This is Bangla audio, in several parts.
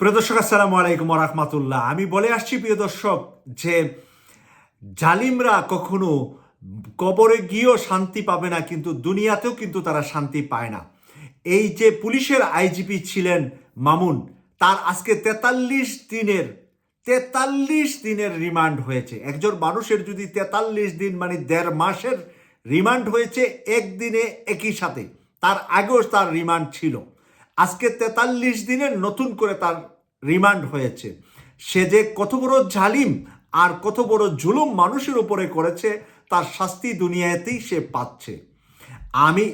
প্রিয় দর্শক, আসসালামু আলাইকুম রহমতুল্লাহ। আমি বলে আসছি, প্রিয় দর্শক, যে জালিমরা কখনো কবরে গিয়েও শান্তি পাবে না, কিন্তু দুনিয়াতেও কিন্তু তারা শান্তি পায় না। এই যে পুলিশের আইজিপি ছিলেন মামুন, তার আজকে তেতাল্লিশ দিনের তেতাল্লিশ দিনের রিমান্ড হয়েছে। একজন মানুষের যদি তেতাল্লিশ দিন মানে দেড় মাসের রিমান্ড হয়েছে, একদিনে একই সাথে। তার আগেও তার রিমান্ড ছিল। আজকে তেতাল্লিশ দিনের নতুন করে তার রিমান্ড হয়েছে। সে যে কত বড় জালিম আর কত বড় জুলুম মানুষের উপরে করেছে, তার শাস্তি দুনিয়াতেই সে পাচ্ছে। আমি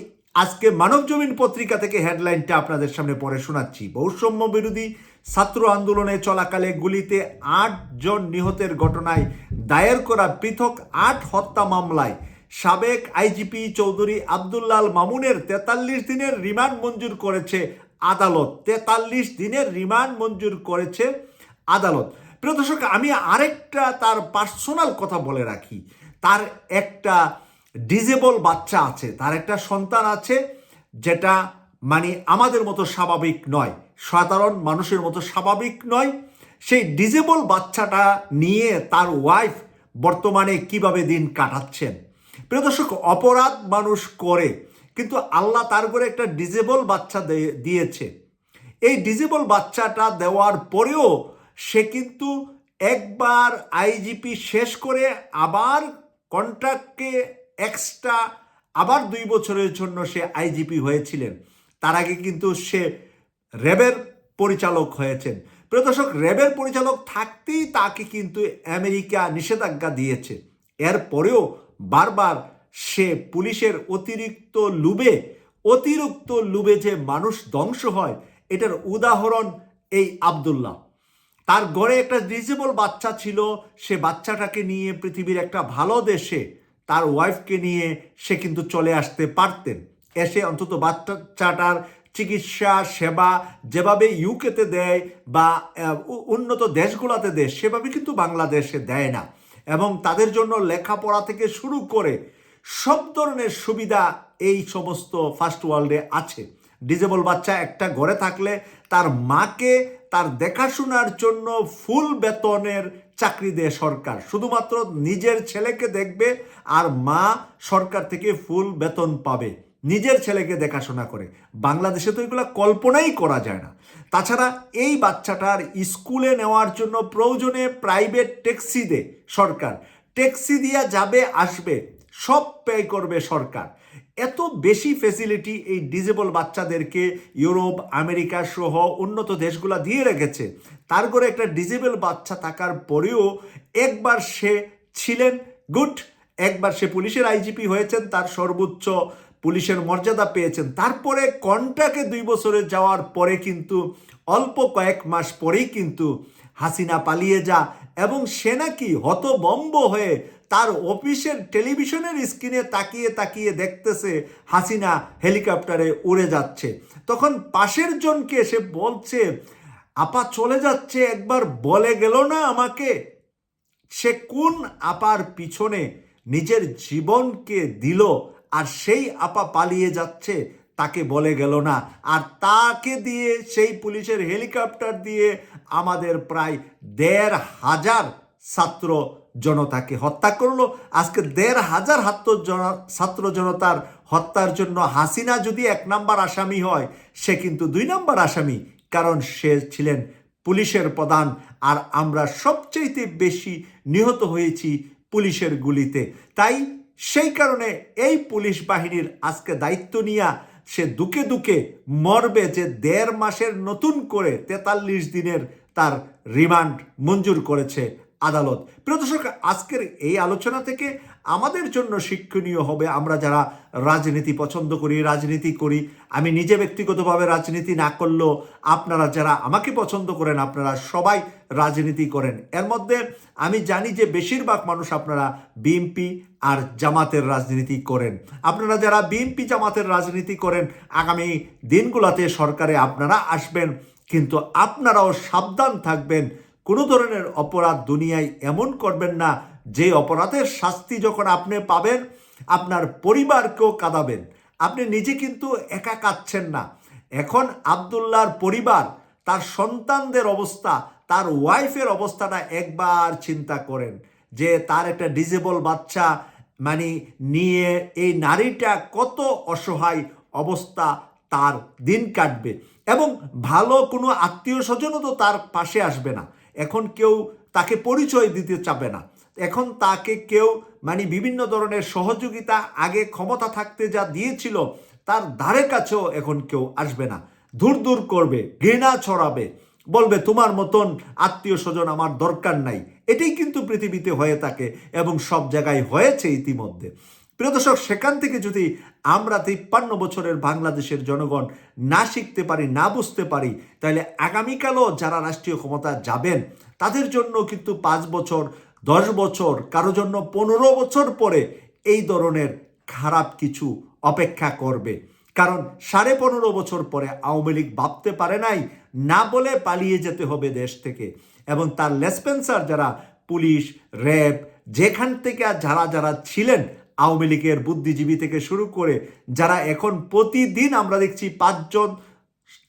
আজকে মানব জমিন পত্রিকা থেকে হেডলাইনটা আপনাদের সামনে পড়ে শোনাচ্ছি। বৈষম্য বিরোধী ছাত্র আন্দোলনে চলাকালে গুলিতে আট জন নিহতের ঘটনায় দায়ের করা পৃথক আট হত্যা মামলায় সাবেক আইজিপি চৌধুরী আবদুল্লাল মামুনের তেতাল্লিশ দিনের রিমান্ড মঞ্জুর করেছে আদালত। তেতাল্লিশ দিনের রিমান্ড মঞ্জুর করেছে আদালত। প্রিয় দর্শক, আমি আরেকটা তার পার্সোনাল কথা বলে রাখি। তার একটা ডিজেবল বাচ্চা আছে, তার একটা সন্তান আছে, যেটা মানে আমাদের মতো স্বাভাবিক নয়, সাধারণ মানুষের মতো স্বাভাবিক নয়। সেই ডিজেবল বাচ্চাটা নিয়ে তার ওয়াইফ বর্তমানে কীভাবে দিন কাটাচ্ছেন? প্রিয় দর্শক, অপরাধ মানুষ করে কিন্তু আল্লাহ তার করে একটা ডিজেবল বাচ্চা দিয়েছে। এই ডিজেবল বাচ্চাটা দেওয়ার পরেও সে কিন্তু একবার আইজিপি শেষ করে আবার কন্ট্রাক্টকে এক্সট্রা আবার দুই বছরের জন্য সে আইজিপি হয়েছিলেন। তার আগে কিন্তু সে র্যাবের পরিচালক হয়েছেন। প্রিয় দর্শক, র্যাবের পরিচালক থাকতেই তাকে কিন্তু আমেরিকা নিষেধাজ্ঞা দিয়েছে। এরপরেও বারবার সে পুলিশের অতিরিক্ত লুবে অতিরিক্ত লুবে যে মানুষ ধ্বংস হয়, এটার উদাহরণ এই আবদুল্লাহ। তার ঘরে একটা ডিজেবল বাচ্চা ছিল, সে বাচ্চাটাকে নিয়ে পৃথিবীর একটা ভালো দেশে তার ওয়াইফকে নিয়ে সে কিন্তু চলে আসতে পারতেন। এসে অন্তত বাচ্চাটার চিকিৎসা, সেবা যেভাবে ইউকেতে দেয় বা উন্নত দেশগুলোতে দেয়, সেভাবে কিন্তু বাংলাদেশে দেয় না। এবং তাদের জন্য লেখাপড়া থেকে শুরু করে সব ধরনের সুবিধা এই সমস্ত ফার্স্ট ওয়ার্ল্ডে আছে। ডিজেবল বাচ্চা একটা ঘরে থাকলে তার মাকে তার দেখাশোনার জন্য ফুল বেতনের চাকরি দেয় সরকার। শুধুমাত্র নিজের ছেলেকে দেখবে আর মা সরকার থেকে ফুল বেতন পাবে। নিজের ছেলেকে দেখাশোনা করে। বাংলাদেশে তো এগুলো কল্পনাই করা যায় না। তাছাড়া এই বাচ্চাটার স্কুলে নেওয়ার জন্য প্রয়োজনে প্রাইভেট ট্যাক্সি দেয় সরকার। ট্যাক্সি দিয়া যাবে, আসবে। সব ব্যয় করবে সরকার। এত বেশি ফেসিলিটি এই ডিজেবল বাচ্চাদেরকে ইউরোপ, আমেরিকা সহ উন্নত দেশগুলো দিয়ে রেখেছে। তার করে একটা ডিজেবল বাচ্চা থাকার পরেও একবার সে ছিলেন গুড, একবার সে পুলিশের আইজিপি হয়েছেন, তার সর্বোচ্চ পুলিশের মর্যাদা পেয়েছেন। তারপরে কন্টাকে দুই বছরে যাওয়ার পরে কিন্তু, অল্প কয়েক মাস পরেই কিন্তু হাসিনা পালিয়ে যা এবং সে নাকি হতবম্ব হয়ে তার অফিসের টেলিভিশনের স্ক্রিনে তাকিয়ে তাকিয়ে দেখতেছে হাসিনা হেলিকপ্টারে উড়ে যাচ্ছে। তখন পাশের জনকে সে বলছে, আপা চলে যাচ্ছে, একবার বলে গেল না আমাকে। সে কোন আপার পিছনে নিজের জীবনকে দিল আর সেই আপা পালিয়ে যাচ্ছে তাকে বলে গেল না। আর তাকে দিয়ে সেই পুলিশের হেলিকপ্টার দিয়ে আমাদের প্রায় দেড় হাজার ছাত্র জনতাকে হত্যা করল। আজকে দেড় হাজার ছাত্র জনতার হত্যার জন্য হাসিনা যদি এক নাম্বার আসামি হয়, সে কিন্তু দুই নাম্বার আসামি, কারণ সে ছিলেন পুলিশের প্রধান। আর আমরা সবচেয়ে বেশি নিহত হয়েছি পুলিশের গুলিতে। তাই সেই কারণে এই পুলিশ বাহিনীর আজকে দায়িত্ব নিয়ে সে দুকে দুকে মরবে যে দেড় মাসের নতুন করে তেতাল্লিশ দিনের তার রিমান্ড মঞ্জুর করেছে আদালত। প্রিয় দর্শক, আজকের এই আলোচনা থেকে আমাদের জন্য শিক্ষণীয় হবে আমরা যারা রাজনীতি পছন্দ করি, রাজনীতি করি, আমি নিজে ব্যক্তিগতভাবে রাজনীতি না করলেও আপনারা যারা আমাকে পছন্দ করেন, আপনারা সবাই রাজনীতি করেন। এর মধ্যে আমি জানি যে বেশিরভাগ মানুষ আপনারা বিএনপি আর জামাতের রাজনীতি করেন। আপনারা যারা বিএনপি জামাতের রাজনীতি করেন, আগামী দিনগুলোতে সরকারে আপনারা আসবেন, কিন্তু আপনারাও সাবধান থাকবেন। কোনো ধরনের অপরাধ দুনিয়ায় এমন করবেন না যে অপরাধের শাস্তি যখন আপনি পাবেন, আপনার পরিবারকেও কাঁদাবেন। আপনি নিজে কিন্তু একা কাঁদছেন না। এখন আবদুল্লাহর পরিবার, তার সন্তানদের অবস্থা, তার ওয়াইফের অবস্থাটা একবার চিন্তা করেন যে তার একটা ডিজেবল বাচ্চা মানে নিয়ে এই নারীটা কত অসহায় অবস্থা তার দিন কাটবে এবং ভালো কোনো আত্মীয় স্বজনও তো তার পাশে আসবে না। এখন কেউ তাকে পরিচয় দিতে চাবে না। এখন তাকে কেউ মানে বিভিন্ন ধরনের সহযোগিতা, আগে ক্ষমতা থাকতে যা দিয়েছিল, তার ধারে কাছেও এখন কেউ আসবে না। দূর দূর করবে, ঘৃণা ছড়াবে। বলবে, তোমার মতন আত্মীয় স্বজন আমার দরকার নাই। এটাই কিন্তু পৃথিবীতে হয়ে থাকে এবং সব জায়গায় হয়েছে ইতিমধ্যে। প্রিয় দর্শক, সেখান থেকে যদি আমরা তিপ্পান্ন বছরের বাংলাদেশের জনগণ না শিখতে পারি, না বুঝতে পারি, তাহলে আগামীকালও যারা রাষ্ট্রীয় ক্ষমতা যাবেন, তাদের জন্য কিন্তু পাঁচ বছর দশ বছর, কারও জন্য পনেরো বছর পরে এই ধরনের খারাপ কিছু অপেক্ষা করবে। কারণ সাড়ে পনেরো বছর পরে আওয়ামী লীগ ভাবতে পারে নাই, না বলে পালিয়ে যেতে হবে দেশ থেকে। এবং তার লেসপেন্সার যারা, পুলিশ, র্যাব, যেখান থেকে যারা যারা ছিলেন আওয়ামী লীগের বুদ্ধিজীবী থেকে শুরু করে, যারা এখন প্রতিদিন আমরা দেখছি পাঁচজন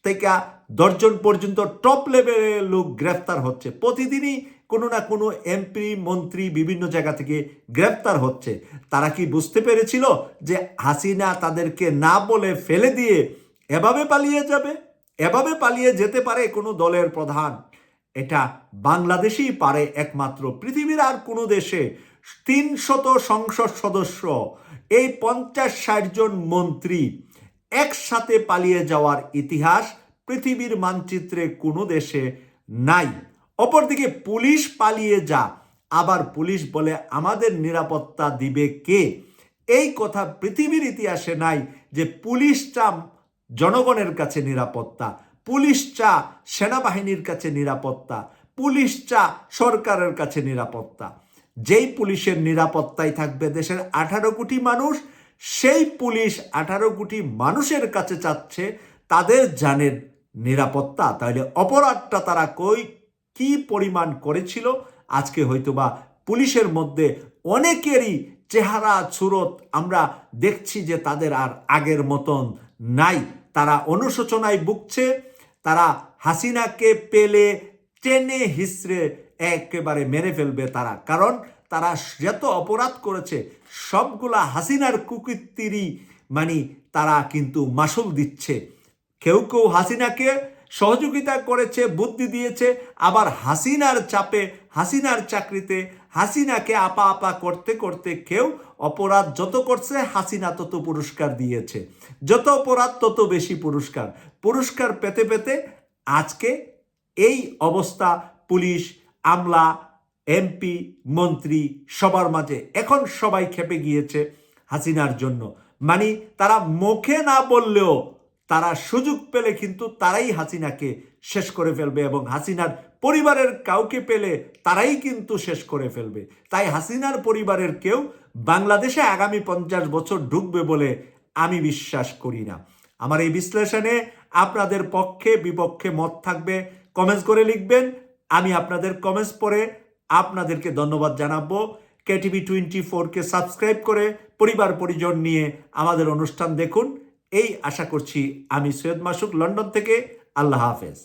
থেকে দশজন পর্যন্ত টপ লেভেলের লোক গ্রেফতার হচ্ছে, প্রতিদিনই কোনো না কোনো এমপি মন্ত্রী বিভিন্ন জায়গা থেকে গ্রেফতার হচ্ছে। তারা কি বুঝতে পেরেছিল যে হাসিনা তাদেরকে না বলে ফেলে দিয়ে এভাবে পালিয়ে যাবে? এভাবে পালিয়ে যেতে পারে কোনো দলের প্রধান? এটা বাংলাদেশই পারে একমাত্র, পৃথিবীর আর কোনো দেশে। তিনশত সংসদ সদস্য, এই পঞ্চাশ ষাট জন মন্ত্রী একসাথে পালিয়ে যাওয়ার ইতিহাস পৃথিবীর মানচিত্রে কোনো দেশে নাই। অপরদিকে পুলিশ পালিয়ে যা। আবার পুলিশ বলে, আমাদের নিরাপত্তা দিবে কে? এই কথা পৃথিবীর ইতিহাসে নাই যে পুলিশটা জনগণের কাছে নিরাপত্তা, পুলিশ চা সেনাবাহিনীর কাছে নিরাপত্তা, পুলিশ চা সরকারের কাছে নিরাপত্তা। যেই পুলিশের নিরাপত্তায় থাকবে দেশের আঠারো কোটি মানুষ, সেই পুলিশ আঠারো কোটি মানুষের কাছে চাচ্ছে তাদের জানের নিরাপত্তা। তাহলে অপরাধটা তারা কই কি পরিমাণ করেছিল? আজকে হয়তোবা পুলিশের মধ্যে অনেকেরই চেহারা ছুরত আমরা দেখছি যে তাদের আর আগের মতন নাই। তারা অনুশোচনায় ভুগছে, তারা হাসিনাকে পেলে টেনে হিসড়ে একেবারে মেরে ফেলবে তারা। কারণ তারা যত অপরাধ করেছে, সবগুলা হাসিনার কুকীর্তিরই মানে তারা কিন্তু মাসুল দিচ্ছে। কেউ কেউ হাসিনাকে সহযোগিতা করেছে, বুদ্ধি দিয়েছে, আবার হাসিনার চাপে, হাসিনার চাকরিতে, হাসিনাকে আপা আপা করতে করতে কেউ অপরাধ যত করছে, হাসিনা তত পুরস্কার দিয়েছে। যত অপরাধ, তত বেশি পুরস্কার। পুরস্কার পেতে পেতে আজকে এই অবস্থা পুলিশ, আমলা, এমপি, মন্ত্রী সবার মাঝে এখন সবাই খেপে গিয়েছে হাসিনার জন্য। মানে তারা মুখে না বললেও তারা সুযোগ পেলে কিন্তু তারাই হাসিনাকে শেষ করে ফেলবে এবং হাসিনার পরিবারের কাউকে পেলে তারাই কিন্তু শেষ করে ফেলবে। তাই হাসিনার পরিবারের কেউ বাংলাদেশে আগামী পঞ্চাশ বছর ঢুকবে বলে আমি বিশ্বাস করি না। আমার এই বিশ্লেষণে আপনাদের পক্ষে, বিপক্ষে মত থাকবে। কমেন্টস করে লিখবেন। আমি আপনাদের কমেন্টস পড়ে আপনাদেরকে ধন্যবাদ জানাব। কেটিভি টোয়েন্টি ফোরকে সাবস্ক্রাইব করে পরিবার পরিজন নিয়ে আমাদের অনুষ্ঠান দেখুন। এই আশা করছি আমি সৈয়দ মাসুক লন্ডন থেকে। আল্লাহ হাফেজ।